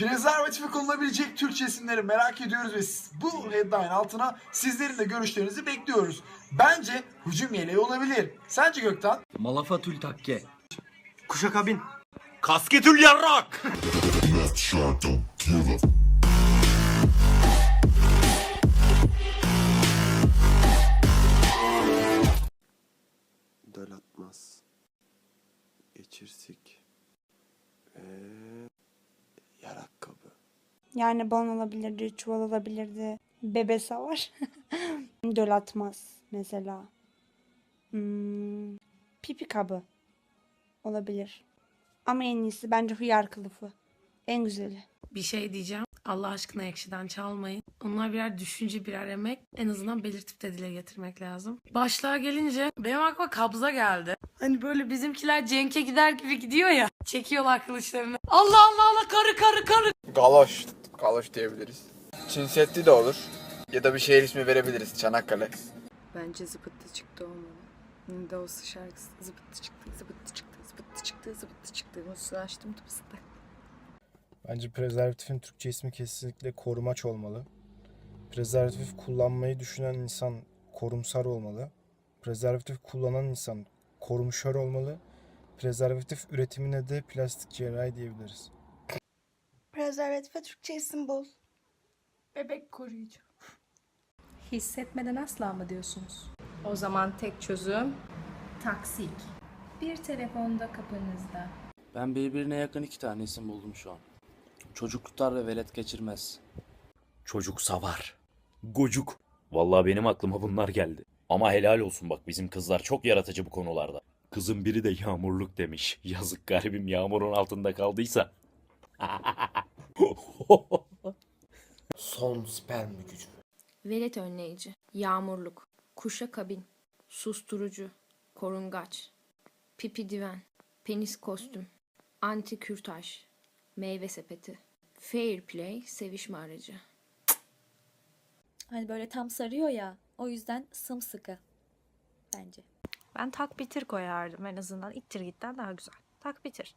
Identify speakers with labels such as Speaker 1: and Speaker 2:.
Speaker 1: Prezervatifi konulabilecek Türkçe isimleri merak ediyoruz ve bu headline altına sizlerin de görüşlerinizi bekliyoruz. Bence hücum yeleği olabilir. Sence Gökten?
Speaker 2: Malafatül takke.
Speaker 3: Kuşakabin.
Speaker 4: Kasketül yarrak.
Speaker 3: Döl atmaz. Geçirsik. Ee, yarak kabı.
Speaker 5: Yani balon olabilirdi, çuval olabilirdi. Bebese var. Döl atmaz mesela. Hmm, pipi kabı olabilir. Ama en iyisi bence hıyar kılıfı. En güzeli.
Speaker 6: Bir şey diyeceğim. Allah aşkına ekşiden çalmayın. Onlar birer düşünce birer emek. En azından belirtip de dile getirmek lazım. Başlığa gelince benim aklıma kabza geldi. Hani böyle bizimkiler Cenk'e gider gibi gidiyor ya. Çekiyorlar kılıçlarını. Allah Allah Allah karı karı karı.
Speaker 7: Galoş. Galoş diyebiliriz. Çin Seddi de olur. Ya da bir şehir ismi verebiliriz. Çanakkale.
Speaker 8: Bence zıpıttı çıktı olmalı. Windows şarkısı zıpıttı çıktı, zıpıttı çıktı, zıpıttı çıktı, zıpıttı çıktı. Musluğu açtım tıpısıttı.
Speaker 9: Bence prezervatifin Türkçe ismi kesinlikle korumaç olmalı. Prezervatif kullanmayı düşünen insan korumsar olmalı. Prezervatif kullanan insan korumuşör olmalı. Prezervatif üretimine de plastik cerrahi diyebiliriz.
Speaker 5: Prezervatife Türkçe isim bul.
Speaker 6: Bebek koruyucu.
Speaker 10: Hissetmeden asla mı diyorsunuz?
Speaker 8: O zaman tek çözüm
Speaker 10: Taksik. Bir telefonda kapınızda.
Speaker 2: Ben birbirine yakın iki tane isim buldum şu an. Çocuk tutar ve velet geçirmez.
Speaker 4: Çocuk savar. Gocuk. Vallahi benim aklıma bunlar geldi. Ama helal olsun bak bizim kızlar çok yaratıcı bu konularda. Kızın biri de yağmurluk demiş. Yazık garibim yağmurun altında kaldıysa.
Speaker 3: Son sperm gücü.
Speaker 11: Velet önleyici, yağmurluk, kuşa kabin, susturucu, korungaç, pipi diven, penis kostüm, anti kürtaj, meyve sepeti, fair play, sevişme aracı.
Speaker 10: Hani böyle tam sarıyor ya. O yüzden sımsıkı. Bence.
Speaker 6: Ben tak bitir koyardım en azından. İttir gitten daha güzel. Tak bitir.